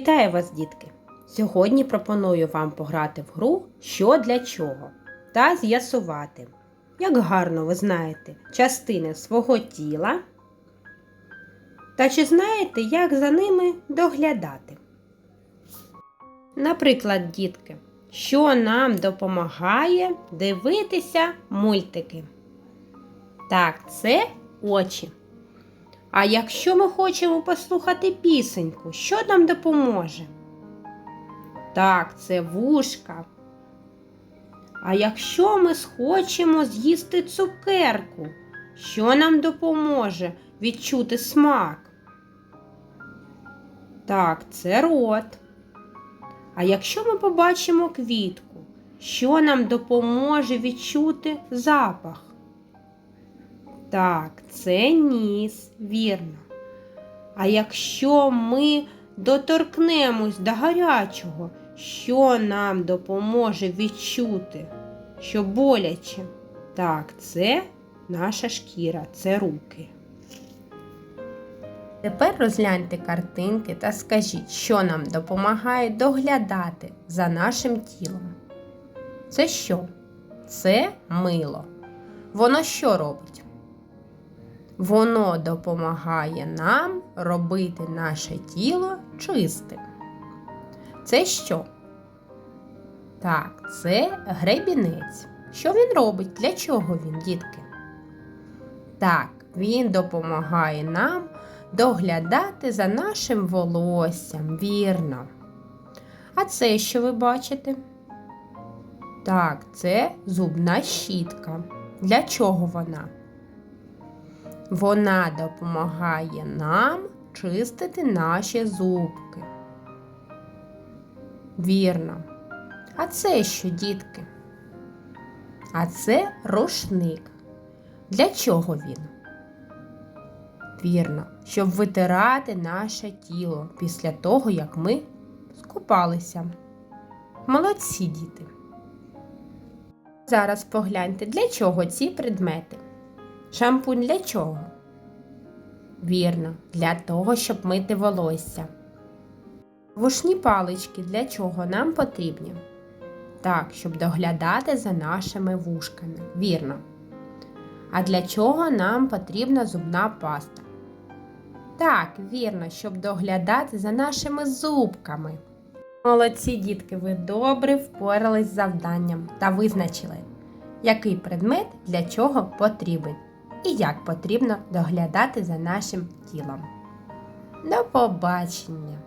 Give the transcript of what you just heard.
Вітаю вас, дітки! Сьогодні пропоную вам пограти в гру Що для чого та з'ясувати, як гарно ви знаєте частини свого тіла та чи знаєте, як за ними доглядати. Наприклад, дітки, що нам допомагає дивитися мультики? Так, це очі. А якщо ми хочемо послухати пісеньку, що нам допоможе? Так, це вушка. А якщо ми схочемо з'їсти цукерку, що нам допоможе відчути смак? Так, це рот. А якщо ми побачимо квітку, що нам допоможе відчути запах? Так, це ніс, вірно. А якщо ми доторкнемось до гарячого, що нам допоможе відчути, що боляче? Так, це наша шкіра, це руки. Тепер розгляньте картинки та скажіть, що нам допомагає доглядати за нашим тілом. Це що? Це мило. Воно що робить? Воно допомагає нам робити наше тіло чистим. Це що? Так, це гребінець. Що він робить? Для чого він, дітки? Так, він допомагає нам доглядати за нашим волоссям, вірно. А це що ви бачите? Так, це зубна щітка. Для чого вона? Вона допомагає нам чистити наші зубки. Вірно. А це що, дітки? А це рушник. Для чого він? Вірно, щоб витирати наше тіло після того, як ми скупалися. Молодці діти. Зараз погляньте, для чого ці предмети. Шампунь для чого? Вірно, для того, щоб мити волосся. Вушні палички для чого нам потрібні? Так, щоб доглядати за нашими вушками. Вірно. А для чого нам потрібна зубна паста? Так, вірно, щоб доглядати за нашими зубками. Молодці дітки, ви добре впорались з завданням та визначили, який предмет для чого потрібен і як потрібно доглядати за нашим тілом. До побачення!